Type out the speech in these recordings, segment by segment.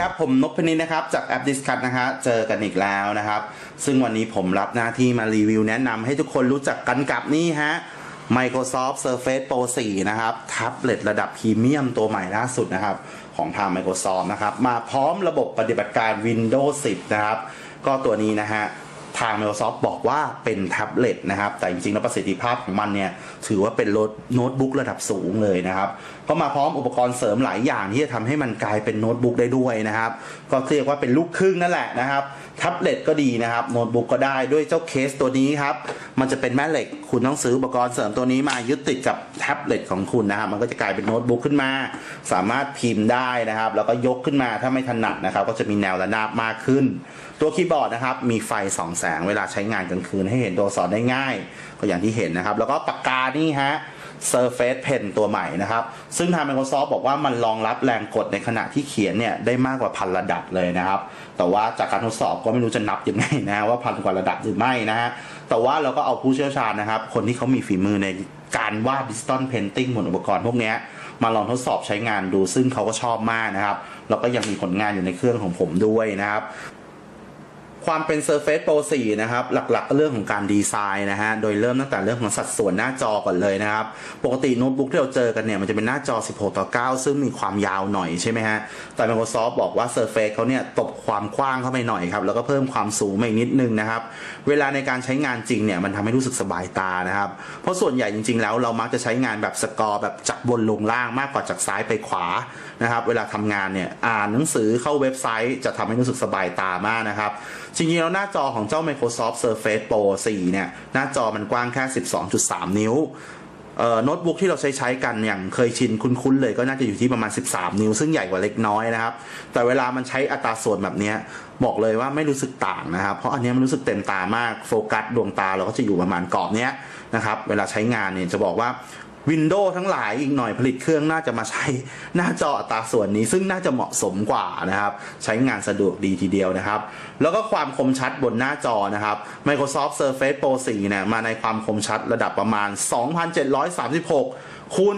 ครับผมนพพนินนะครับจากแอปดิสคัทนะฮะเจอกันอีกแล้วนะครับ ซึ่งวันนี้ผมรับหน้าที่มารีวิวแนะนำให้ทุกคนรู้จักกันกับนี่ฮะ Microsoft Surface Pro 4 นะครับ แท็บเล็ตระดับพรีเมียมตัวใหม่ล่าสุดนะครับ ของทาง Microsoft นะครับ มาพร้อมระบบปฏิบัติการ Windows 10 นะครับ ก็ตัวนี้นะฮะ ทาง Microsoft บอกว่าเป็นแท็บเล็ตนะครับ แต่จริงๆ แล้วประสิทธิภาพของมันเนี่ยถือว่าเป็นโน้ตบุ๊กระดับสูงเลยนะครับ ก็มาพร้อมอุปกรณ์เสริมหลายอย่างที่จะทำให้มันกลายเป็นโน้ตบุ๊กได้ด้วยนะครับ ก็เรียกว่าเป็นลูกครึ่งนั่นแหละนะครับแท็บเล็ตก็ดีนะครับโน้ตบุ๊กก็ได้ด้วยเจ้าเคสตัวนี้ครับ มันจะเป็นแม่เหล็ก คุณต้องซื้ออุปกรณ์เสริมตัวนี้มายึดติดกับแท็บเล็ตของคุณนะครับ มันก็จะกลายเป็นโน้ตบุ๊กขึ้นมา สามารถพิมพ์ได้นะครับ แล้วก็ยกขึ้นมาถ้าไม่ถนัดนะครับ ก็จะมีแนวระนาบมากขึ้น ตัวคีย์บอร์ดนะครับ มีไฟส่องแสงเวลาใช้งานกลางคืนให้เห็นตัวอักษรได้ง่าย ก็อย่างที่เห็นนะครับ แล้วก็ปากกานี่ฮะ Surface Pen ตัวใหม่นะครับ ซึ่งทาง Microsoft บอกว่ามันรองรับแรงกดในขณะที่เขียนเนี่ยได้มากกว่าพันระดับเลยนะครับ แต่ว่าจากการทดสอบก็ไม่รู้จะนับยังไงนะว่าพันกว่าระดับหรือไม่นะฮะ แต่ว่าเราก็เอาผู้เชี่ยวชาญนะครับ คนที่เขามีฝีมือในการวาดดิจิตอลเพนติ้งบนอุปกรณ์พวกนี้มาลองทดสอบใช้งานดูซึ่งเขาก็ชอบมากนะครับ แล้วก็ยังมีผลงานอยู่ในเครื่องของผมด้วยนะครับ ความเป็น Surface Pro 4 นะครับ หลักๆ ก็เรื่องของการดีไซน์นะฮะ โดยเริ่มตั้งแต่เรื่องของสัดส่วนหน้าจอก่อนเลยนะครับ ปกติโน้ตบุ๊กที่เราเจอกันเนี่ย มันจะเป็นหน้าจอ 16 ต่อ 9 ซึ่งมีความยาวหน่อยใช่ไหมฮะ แต่ Microsoft บอกว่า Surface เขาเนี่ยตบความกว้างเข้าไปหน่อยครับ แล้วก็เพิ่มความสูงมาอีกนิดนึงนะครับ เวลาในการใช้งานจริงเนี่ย มันทำให้รู้สึกสบายตานะครับ เพราะส่วนใหญ่จริง ๆ แล้วเรามักจะใช้งานแบบสกอร์แบบจากบนลงล่างมากกว่าจากซ้ายไปขวานะครับ เวลาทำงานเนี่ย อ่านหนังสือเข้าเว็บไซต์ จะทำให้รู้สึกสบายตามากนะครับจริงๆแล้วหน้าจอของเจ้า Microsoft Surface Pro 4 เนี่ย หน้าจอมันกว้างแค่ 12.3 นิ้วโน้ตบุ๊กที่เราใช้ใช้กันอย่างเคยชินคุ้นๆเลยก็น่าจะอยู่ที่ประมาณ 13 นิ้ว ซึ่งใหญ่กว่าเล็กน้อยนะครับ แต่เวลามันใช้อัตราส่วนแบบนี้บอกเลยว่าไม่รู้สึกต่างนะครับ เพราะอันนี้มันรู้สึกเต็มตามากโฟกัสดวงตาเราก็จะอยู่ประมาณกรอบเนี้ยนะครับเวลาใช้งานเนี่ยจะบอกว่า วินโดว์ทั้งหลายอีกหน่อยผลิตเครื่องน่าจะมาใช้หน้าจออัตราส่วนนี้ ซึ่งน่าจะเหมาะสมกว่านะครับ ใช้งานสะดวกดีทีเดียวนะครับ แล้วก็ความคมชัดบนหน้าจอนะครับ Microsoft Surface Pro 4เนี่ยมาในความคมชัดระดับประมาณ 2,736 คูณ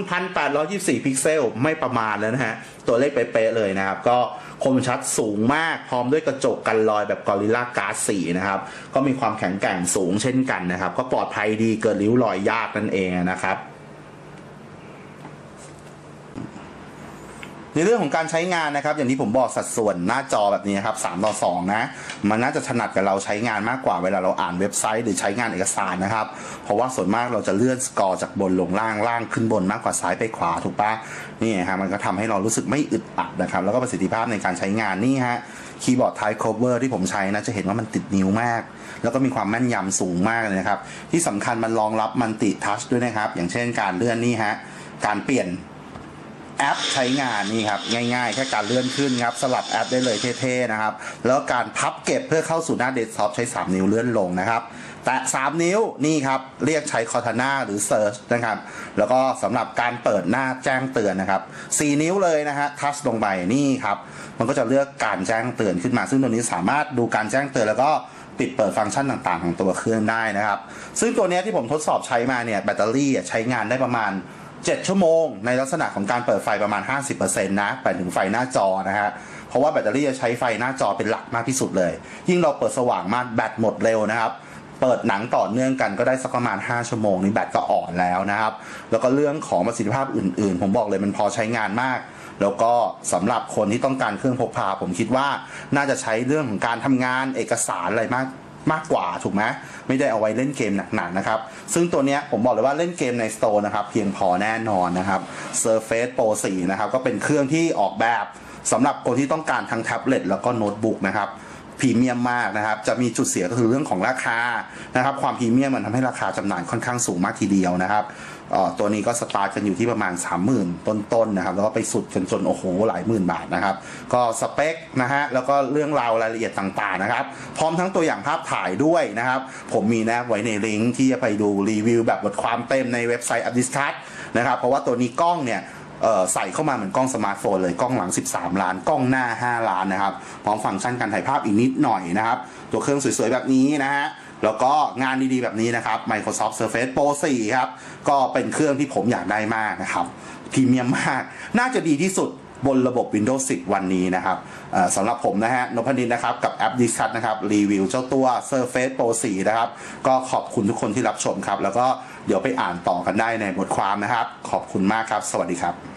1,824 พิกเซล ไม่ประมาณแล้วนะฮะ ตัวเลขเป๊ะเลยนะครับ ก็คมชัดสูงมากพร้อมด้วยกระจกกันรอยแบบ Gorilla Glass 4นะครับ ก็มีความแข็งแกร่งสูงเช่นกันนะครับ ก็ปลอดภัยดีเกิดริ้วรอยยากนั่นเองนะครับ ในเรื่องของการใช้งานนะครับ อย่างที่ผมบอกสัดส่วนหน้าจอแบบนี้ครับ3ต่อ2นะมันน่าจะถนัดกับเราใช้งานมากกว่าเวลาเราอ่านเว็บไซต์หรือใช้งานเอกสารนะครับ เพราะว่าส่วนมากเราจะเลื่อนสกอร์จากบนลงล่างล่างขึ้นบนมากกว่าซ้ายไปขวาถูกปะนี่ฮะมันก็ทำให้เรารู้สึกไม่อึดอัดนะครับ แล้วก็ประสิทธิภาพในการใช้งานนี่ฮะคีย์บอร์ด Type Cover ที่ผมใช้นะจะเห็นว่ามันติดนิ้วมาก แล้วก็มีความแม่นยำสูงมากเลยนะครับ ที่สำคัญมันรองรับมันติทัชด้วยนะครับ อย่างเช่นการเลื่อนนี่ฮะการเปลี่ยน แอปใช้งานนี่ครับง่ายๆ แค่การเลื่อนขึ้นครับสลับแอปได้เลยเท่ๆนะครับ แล้วการพับเก็บเพื่อเข้าสู่หน้าเดสก์ท็อปใช้ 3 นิ้วเลื่อนลงนะครับแต่ 3 นิ้วนี่ครับ เรียกใช้คอ t า n a หรือ Search นะครับ แล้วก็สำหรับการเปิดหน้าแจ้งเตือนนะครับ 4 นิ้วเลยนะฮะทัชลงไปนี่ครับ มันก็จะเลือกการแจ้งเตือนขึ้นมา ซึ่งตัวนี้สามารถดูการแจ้งเตือนแล้วก็ปิดเปิดฟังก์ชันต่างๆ ของตัวเครื่องได้นะครับ ซึ่งตัวนี้ที่ผมทดสอบใช้มาเนี่ยแบตเตอรี่ใช้งานได้ประมาณ 7 ชั่วโมง ในลักษณะของการเปิดไฟประมาณ 50%นะไปถึงไฟหน้าจอนะฮะเพราะว่าแบตเตอรี่จะใช้ไฟหน้าจอเป็นหลักมากที่สุดเลย ยิ่งเราเปิดสว่างมากแบตหมดเร็วนะครับเปิดหนังต่อเนื่องกันก็ได้สักประมาณ 5 ชั่วโมงนี่แบตก็อ่อนแล้วนะครับ แล้วก็เรื่องของประสิทธิภาพอื่นๆ ผมบอกเลยมันพอใช้งานมาก แล้วก็สำหรับคนที่ต้องการเครื่องพกพา ผมคิดว่าน่าจะใช้เรื่องของการทำงานเอกสารอะไรมาก มากกว่าถูกไหมไม่ได้เอาไว้เล่นเกมหนักๆนะครับ ซึ่งตัวเนี้ยผมบอกเลยว่าเล่นเกมในสโตร์นะครับเพียงพอแน่นอนนะครับ Surface Pro 4 นะครับก็เป็นเครื่องที่ออกแบบสำหรับคนที่ต้องการทั้งแท็บเล็ตแล้วก็โน้ตบุ๊กนะครับ พรีเมียมมากนะครับ จะมีจุดเสียก็คือเรื่องของราคานะครับ ความพรีเมียมมันทำให้ราคาจำหน่ายค่อนข้างสูงมากทีเดียวนะครับตัวนี้ก็สตาร์ทกันอยู่ที่ประมาณ 30,000 ต้นๆนะครับ แล้วก็ไปสุดกันจนโอ้โหหลายหมื่นบาทนะครับ ก็สเปคนะฮะแล้วก็เรื่องราวรายละเอียดต่างๆนะครับ พร้อมทั้งตัวอย่างภาพถ่ายด้วยนะครับ ผมมีนบไว้ในลิงก์ที่จะไปดูรีวิวแบบบทความเต็มในเว็บไซต์ a p d i s c u s นะครับ เพราะว่าตัวนี้กล้องเนี่ย ใส่เข้ามาเหมือนกล้องสมาร์ทโฟนเลยกล้องหลัง 13 ล้าน กล้องหน้า 5 ล้านนะครับพร้อมฟังก์ชันการถ่ายภาพอีกนิดหน่อยนะครับ ตัวเครื่องสวยๆ แบบนี้นะฮะแล้วก็งานดีๆ แบบนี้นะครับ Microsoft Surface Pro 4 ครับ ก็เป็นเครื่องที่ผมอยากได้มากนะครับพรีเมียมมาก น่าจะดีที่สุดบนระบบ Windows 10 วันนี้นะครับสำหรับผมนะฮะนพนินนะครับ กับแอป Discuss นะครับ รีวิวเจ้าตัว Surface Pro 4 นะครับ ก็ขอบคุณทุกคนที่รับชมครับ แล้วก็เดี๋ยวไปอ่านต่อกันได้ในบทความนะครับ ขอบคุณมากครับ สวัสดีครับ